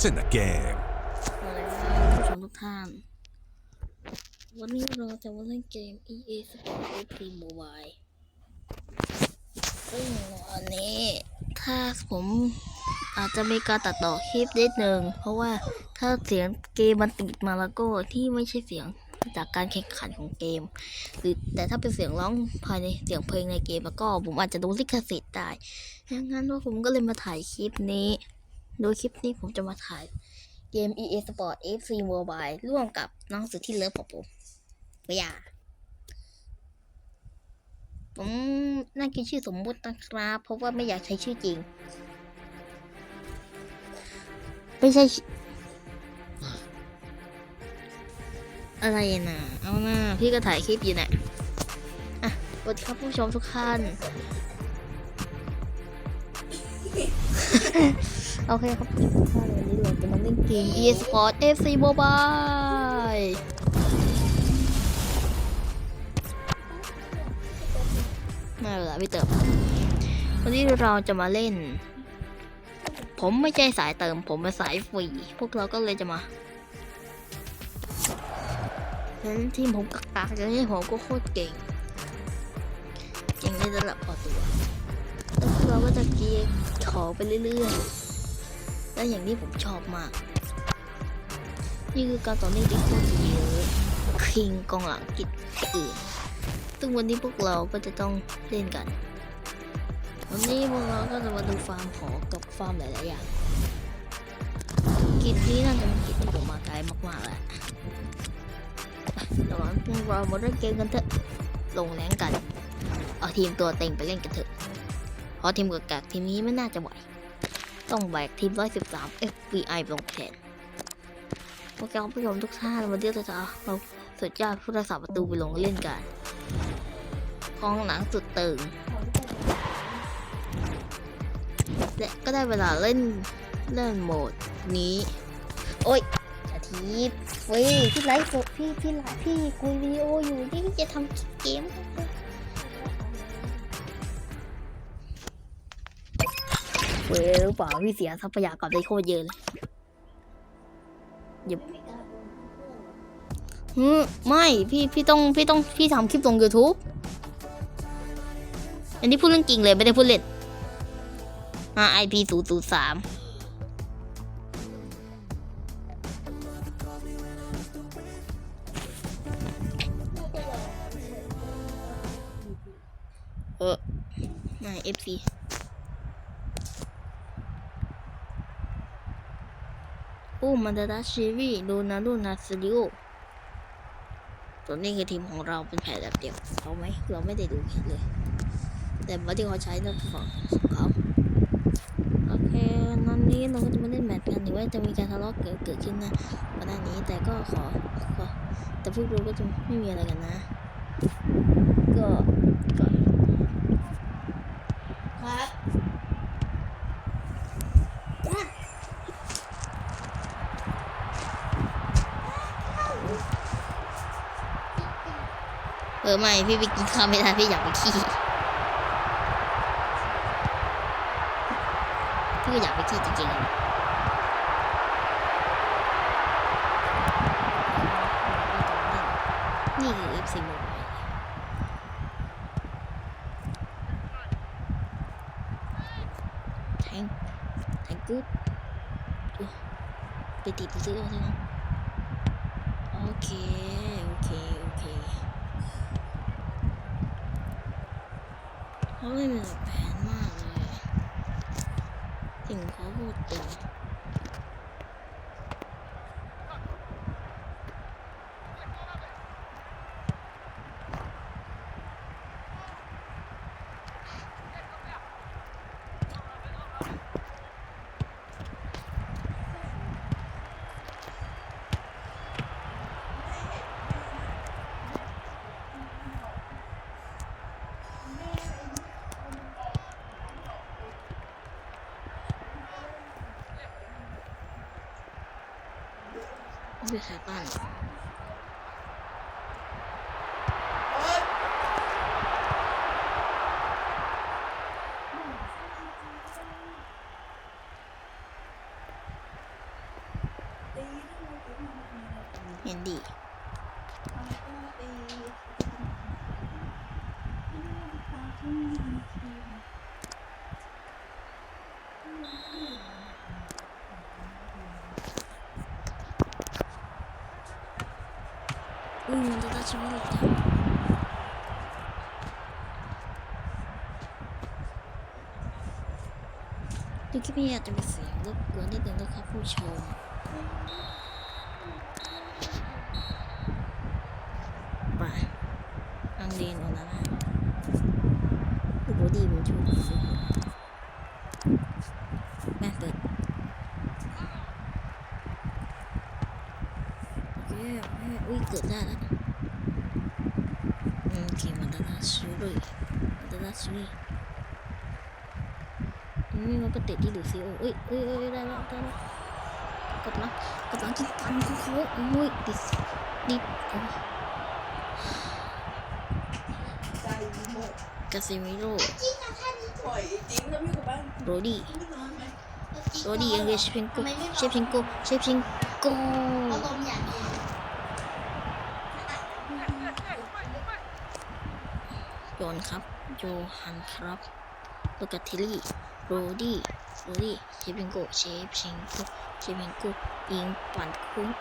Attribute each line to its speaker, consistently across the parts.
Speaker 1: It's in the game?
Speaker 2: สวัสดีครับผู้ชมทุกท่าน วันนี้เราจะมาเล่นเกม EA Sports FC Mobile ซึ่งวันนี้ถ้าผมอาจจะมีการตัดต่อคลิปนิดนึงเพราะว่าถ้าเสียงเกมมันติดมาแล้วก็ที่ไม่ใช่เสียงจากการแข่งขันของเกม หรือแต่ถ้าเป็นเสียงร้องภายในเสียงเพลงในเกมแล้วก็ผมอาจจะโดนลิขสิทธิ์ได้ดังนั้นว่าผมก็เลยมาถ่ายคลิปนี้ โดยคลิปนี้ผมจะมาถ่ายเกม EA Sport FC Mobile ร่วมกับน้องสุดที่เลิฟของผมวียาผมน่าคิดชื่อสมมุตินะครับ เพราะว่าไม่อยากใช้ชื่อจริง ไม่ใช่ออะไรนะ เอาหน้า พี่ก็ถ่ายคลิปอยู่นะอะสวัสดีครับผู้ชมทุกท่าน โอเคครับทุกท่านวันนี้เราจะมาเล่นเกม eSport FC Mobile ม่เป็นไรพี่เติมวันนี้เราจะมาเล่น ผมไม่ใช่สายเติม ผมเป็นสายฟรี พวกเราก็เลยจะมาเห็นทีมผมกากๆอย่างนี้ผมก็โคตรเก่ง เก่งในระดับพอตัวแล้วเราก็จะเกียร์ขอไปเรื่อยๆ และอย่างที่ผมชอบมาก นี่คือการต่อเนื่องที่โคตรเยอะคิงกองหลังกิจอื่น ซึ่งวันนี้พวกเราก็จะต้องเล่นกัน วันนี้พวกเราก็จะมาดูฟาร์มขอกับฟาร์มหลาย ๆ อย่าง กิจนี้น่าจะเป็นกิจที่ผมมาไกลมาก ๆแหละระหว่างพวกเรามาเล่นเกมกันเถอะ ลงแรงกัน เอาทีมตัวเต็งไปเล่นกันเถอะ เพราะทีมกากทีมนี้ไม่น่าจะไหว ต้องแบกทีม113 FBI ลงแทนโปรแกรมผู้ชมทุกท่านวันนี้เราจะเอาสุดยอดผู้รักษาประตูไปลงเล่นกันกองหนังสุดตึงและก็ได้เวลาเล่นเล่นโหมดนี้ โอ้ยอาทิตย์เว้ยพี่ไลฟ์สดพี่พี่ไลฟ์พี่คุยวิดีโออยู่นี่จะทำเกม เว้ยหรือเปล่าพี่เสียทรัพยากรไปโคตรเยอะเลยหยิบฮึไม่พี่พี่ต้องพี่ต้องพี่ทำคลิปลง YouTube อันนี้พูดเรื่องจริงเลยไม่ได้พูดเล่น RIP ศูนย์ศูนย์สามเออไม่ FC โอ้มันดาดาชีวีโดนาลูนาซิลิโอส่วนี้คือทีมของเราเป็นแผนแบบเดียวเขาไหมเราไม่ได้ดูเลย แต่ว่าที่เขาใช้นั่นคือฝั่งของเขาโอเคนันนี้เราก็จะมาเล่นแมตช์กันถึงว่าจะมีการทะเลาะเกิดเกิดขึ้นนะวันนี้แต่ก็ขอขอแต่พวกเราก็จะไม่มีอะไรกันนะ ก็ก็ครับ ออไม่พี่ไปกินข้าวไม่ได้พี่อยากไปขี้พี่อยากไปขี้จริงๆนี่คือ FC Mobile แทงแทงกูดไปติดซื้อเอาใช่ไหมโอเค โอเค โอเค เขาไม่มีแผนมากเลย สิ่งเขาพูดจริง ไม่มีใครปั้น เห็นดี อุ้ยมันจะได้ชีวิตหรอดูคลิปนี้อาจจะมีเสียงรบกวนนิดนึงนะครับผู้ชมไปอังเรียนเอาแล้วนะลูดีมันช่วยสุดแม่เปิดโอเคแม่อุ้ยเกิดได้แล้วอืมโอเคมันจะได้ช่วย นจะได้ช่มันก็ติดที่ดูซิโอเอ้ยเอ้ยเอ้ยได้แล้วได้แล้วกำลังกำลังกินปันของเขาโอ้ยติดดิบโอ้กาเซมิโร่
Speaker 1: ปล่อยจริงแล้วพี่กับบ้าน
Speaker 2: โรดี้โรดี้ยังเรียกเชฟเชนโกเชฟเชนโกเชฟเชนโก
Speaker 3: อารมณ์อย่างเดียว
Speaker 2: โยนครับ โยฮันครับโลกาเทลี่โรดี้โรดี้เชฟเชนโกเชฟเชนโกเชฟเชนโกยิงปันคุ้งค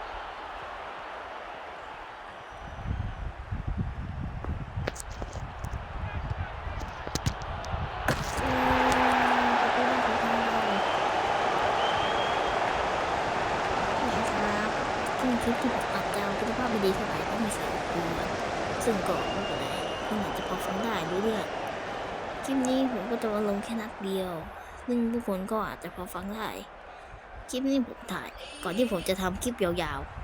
Speaker 2: รับซึ่งคลิปที่ผมอัดจะคุณภาพไม่ดีเท่าไหร่เพราะมีสายรบกวนซึ่งก็ไม่เป็นไร คุณอาจจะพอฟังได้รู้เรื่องคลิปนี้ผมก็จะมาลงแค่นัดเดียว ซึ่งทุกคนก็อาจจะพอฟังได้ คลิปนี้ผมถ่าย ก่อนที่ผมจะทำคลิปยาวๆ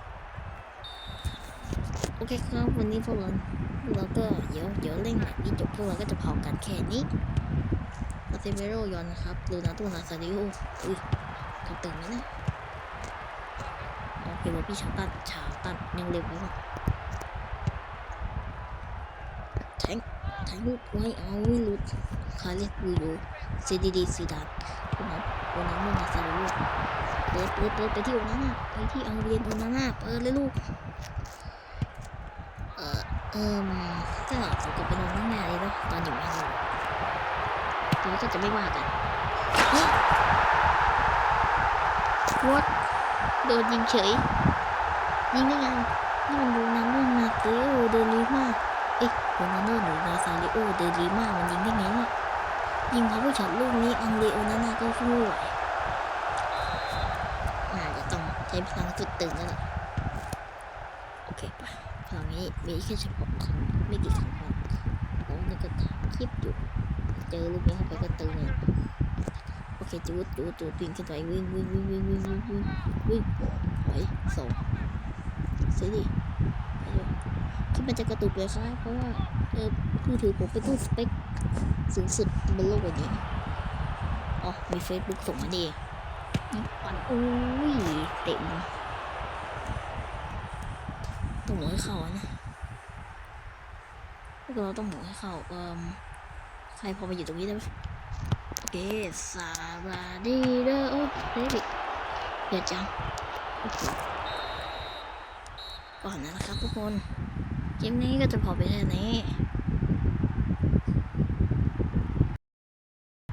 Speaker 2: โอเคครับวันนี้พวกเราเราก็เดี๋ยวเดี๋ยวเร่งแบบนี้จบพวกเราก็จะพอกันแค่นี้มาเซเวโรยอนนะครับลูนาตูนาซาริโออุ้ยตื่นไหมเนี่ยโอเคว่าพี่ชาวตันชาวตันยังเร็วไปป่ะแทงแทงลูกไว้เอาไม่หลุดคาเรียกบูโยซีดีดีซีดานคุณน้องคุณน้องนาซาริโอเปิดเปิดเปิดไปที่โอนาน่าไปที่อังเรียนโอนาน่าเปิดเลยลูก เออเออมก็ผมกลับไปนอนข้างหนเลยเนาะตอนอยู่ข้างนอกทีนี้ก็จะไม่ว่ากันเฮ้ยวัดโดนยิงเฉย ยิงได้ไงนี่มันโดนนาโนนาเตโอเดลิมาเอ๊ะโรนัลโดหรือนาซาลิโอเดลิมามันยิงได้ไงเนี่ยยิงพาผู้ช็อตลูกนี้อังเดโอนาน่าก็สู้ไหวน่าจะต้องใช้พลังสุดตื่นแล้วล่ะโอเคป่ะพลังนี้มีแค่เฉพาะคนไม่กี่คล้วนี่ก็ถ่ายคลิปอยู่ เจอลูกนี้เข้าไปก็ตื่นเลยโอเคจูดจูดจูดวิ่งขึ้นไปวิ่งวิ่งวิ่งวิ่งวิ่งวิ่งวิ่งถอยส่งสิดิ คลิปมันจะกระตุกเลยครับ เพราะว่าเออมือถือผมเป็นตู้สเปคสูงสุดบนโลกใบนี้อ๋อมีเฟซบุ๊กส่งมาดียิงปันอุ้ยเต็มต้องหมุนให้เข้าอะนะพวกเราต้องหมุนให้เข้าเอ่มใครพอมาอยู่ตรงนี้ได้ไหมโอเคซาบาดีเดอโอ้เดวิดเดือดจังโอเคก่อนนะครับทุกคน กิมนี้ก็จะพอไปแค่นี้